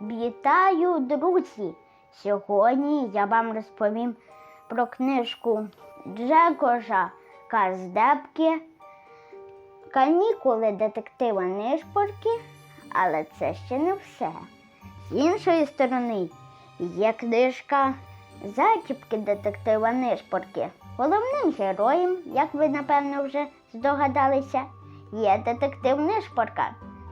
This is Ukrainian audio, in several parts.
Вітаю, друзі! Сьогодні я вам розповім про книжку Джекожа Каздепки Канікули детектива Нишпорки, але це ще не все. З іншої сторони є книжка Зачіпки детектива Нишпорки. Головним героєм, як ви напевно вже здогадалися, є детектив Нишпорка.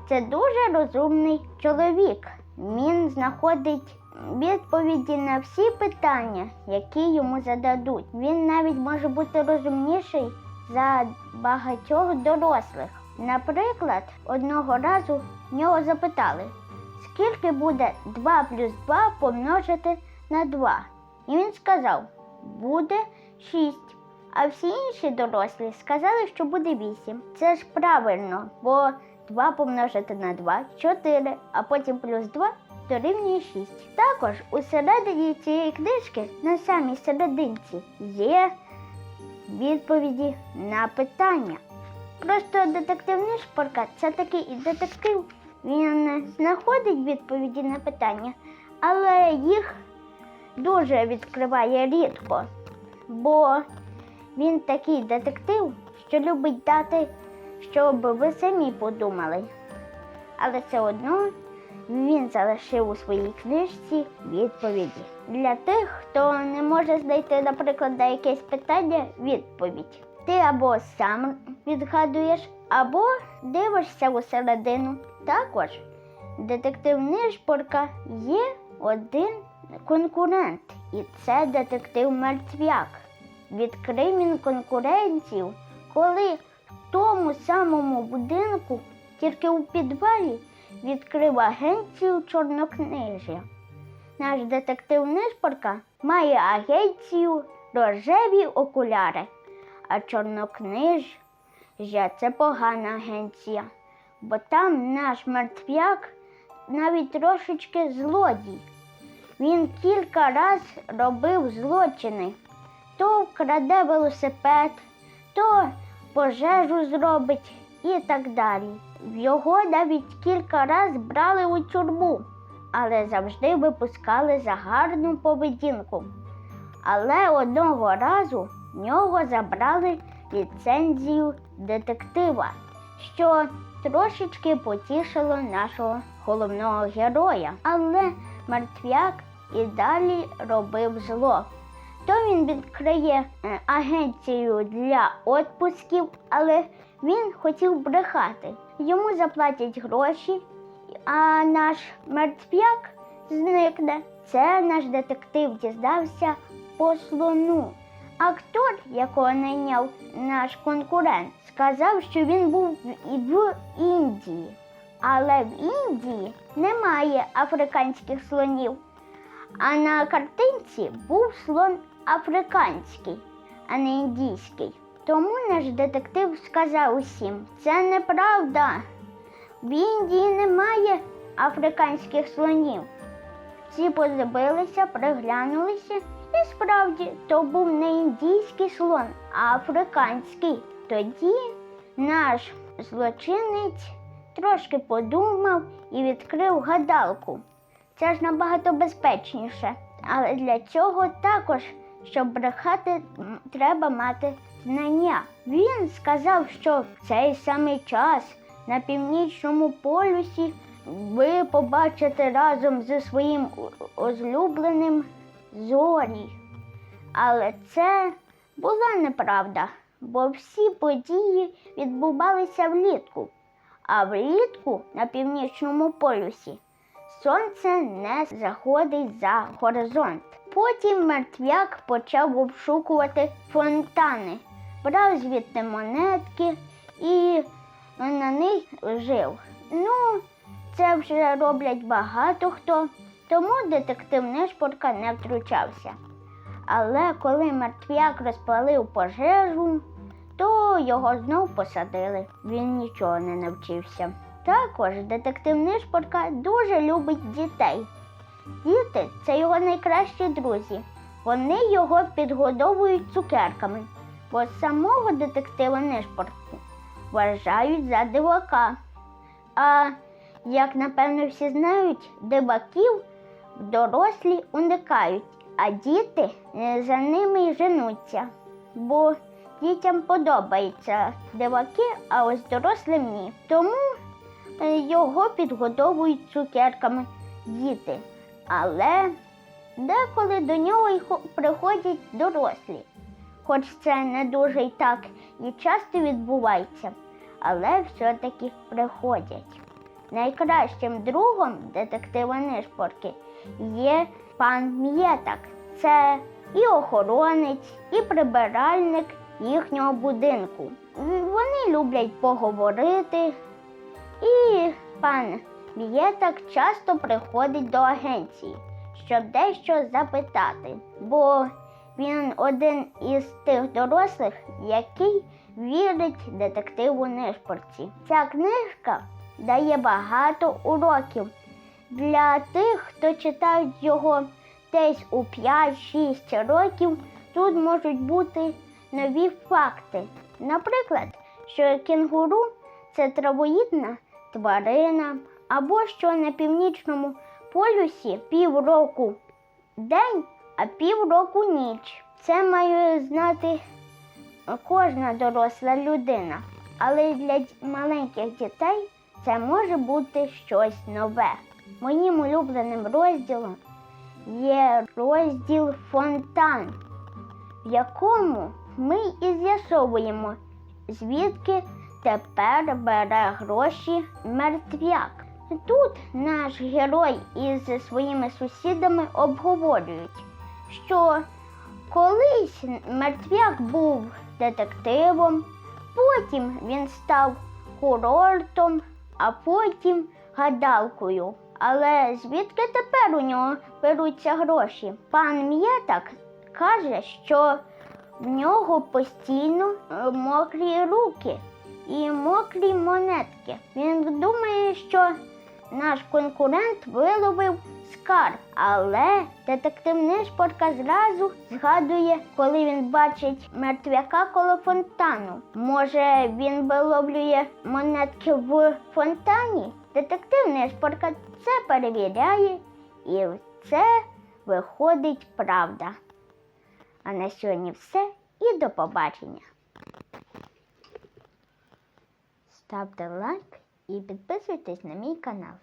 Це дуже розумний чоловік. Він знаходить відповіді на всі питання, які йому зададуть. Він навіть може бути розумніший за багатьох дорослих. Наприклад, одного разу нього запитали, скільки буде 2 плюс 2 помножити на 2. І він сказав, буде 6. А всі інші дорослі сказали, що буде 8. Це ж правильно, бо 2 помножити на 2 4, а потім плюс 2 дорівнює 6. Також у середині цієї книжки, на самій серединці, є відповіді на питання. Просто детектив Нишпорка це такий детектив. Він знаходить відповіді на питання, але їх дуже відкриває рідко. Бо він такий детектив, що любить дати, щоб ви самі подумали. Але все одно він залишив у своїй книжці відповіді. Для тих, хто не може знайти, наприклад, на якесь питання відповідь. Ти або сам відгадуєш, або дивишся у середину. Також детектив Нишпорка є один конкурент, і це детектив Мертвяк. Відкрив він конкуренцію, коли тому самому будинку, тільки у підвалі, відкрив агенцію чорнокнижя. Наш детектив Нишпорка має агенцію рожеві окуляри, а чорнокнижжя це погана агенція, бо там наш мертвяк навіть трошечки злодій. Він кілька раз робив злочини. То вкраде велосипед, то пожежу зробить і так далі. Його навіть кілька раз брали у тюрму, але завжди випускали за гарну поведінку. Але одного разу в нього забрали ліцензію детектива, що трошечки потішило нашого головного героя. Але мертвяк і далі робив зло. То він відкриє е, агенцію для відпусків, але він хотів брехати. Йому заплатять гроші, а наш мертвяк зникне. Це наш детектив дізнався по слону. Актор, якого найняв наш конкурент, сказав, що він був в Індії. Але в Індії немає африканських слонів. А на картинці був слон африканський, а не індійський. Тому наш детектив сказав усім, це неправда. В Індії немає африканських слонів. Всі подивилися, приглянулися, і справді то був не індійський слон, а африканський. Тоді наш злочинець трошки подумав і відкрив гадалку. Це ж набагато безпечніше. Але для цього також, щоб брехати, треба мати знання. Він сказав, що в цей самий час на північному полюсі ви побачите разом зі своїм улюбленим зорі. Але це була неправда, бо всі події відбувалися влітку, а влітку на північному полюсі сонце не заходить за горизонт. Потім мертвяк почав обшукувати фонтани, брав звідти монетки і на них жив. Ну, це вже роблять багато хто, тому детектив Нишпорка не втручався. Але коли мертвяк розпалив пожежу, то його знов посадили. Він нічого не навчився. Також детектив Нишпорка дуже любить дітей. Діти це його найкращі друзі. Вони його підгодовують цукерками, бо самого детектива Нишпорку вважають за дивака. А Як напевно всі знають, диваків дорослі уникають, а діти е, за ними й женуться. Бо дітям подобаються диваки, а ось дорослим ні. Тому е, його підгодовують цукерками діти. Але деколи до нього й приходять дорослі. Хоч це не дуже й так і часто відбувається, але все-таки приходять. Найкращим другом детектива Нишпорки є пан М'єтак. Це і охоронець, і прибиральник їхнього будинку. Вони люблять поговорити, і пан М'єтак часто приходить до агенції, щоб дещо запитати, бо він один із тих дорослих, який вірить детективу Нишпорці. Ця книжка дає багато уроків для тих, хто читають його десь у 5-6 років. Тут можуть бути нові факти. Наприклад, що кінгуру це травоїдна тварина, або що на північному полюсі півроку день, а півроку ніч. Це має знати кожна доросла людина. Але для маленьких дітей це може бути щось нове. Моїм улюбленим розділом є розділ фонтан, в якому ми і з'ясовуємо, звідки тепер бере гроші мертвяк. Тут наш герой із своїми сусідами обговорюють, що колись мертвяк був детективом, потім він став курортом, а потім гадалкою. Але звідки тепер у нього беруться гроші? Пан М'єтак каже, що в нього постійно е, мокрі руки і мокрі монетки. Він думає, що наш конкурент виловив скарб, але детектив Нишпорка зразу згадує, коли він бачить мертвяка коло фонтану. Може, він виловлює монетки в фонтані? Детектив Нишпорка це перевіряє, і це виходить правда. А на сьогодні все і до побачення. Ставте лайк і підписуйтесь на мій канал.